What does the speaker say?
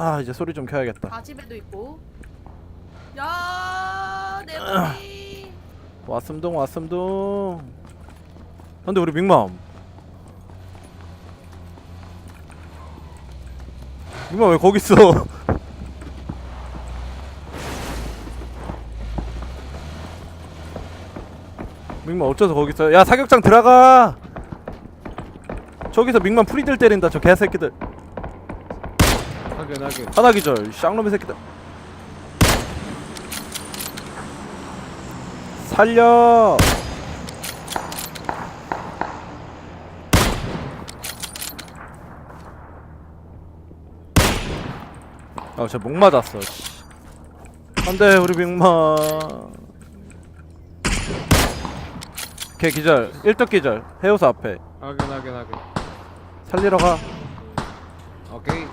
아 이제 소리 좀 켜야겠다. 가집에도 있고. 야, 내 머리. 왔음동 왔음동. 근데 우리 빅맘. 빅맘 왜 거기 있어? 빅맘 어째서 거기 있어? 야 사격장 들어가! 저기서 빅맘 프리들 때린다 저 개새끼들 확인 확인 하나 기절. 쌍놈의 새끼들. 살려! 아쟤목 맞았어 씨. 안돼 우리 빅마. 걔 기절. 1등 기절. 해우서 앞에. 확인 확인 확인 살리러 가. 오케이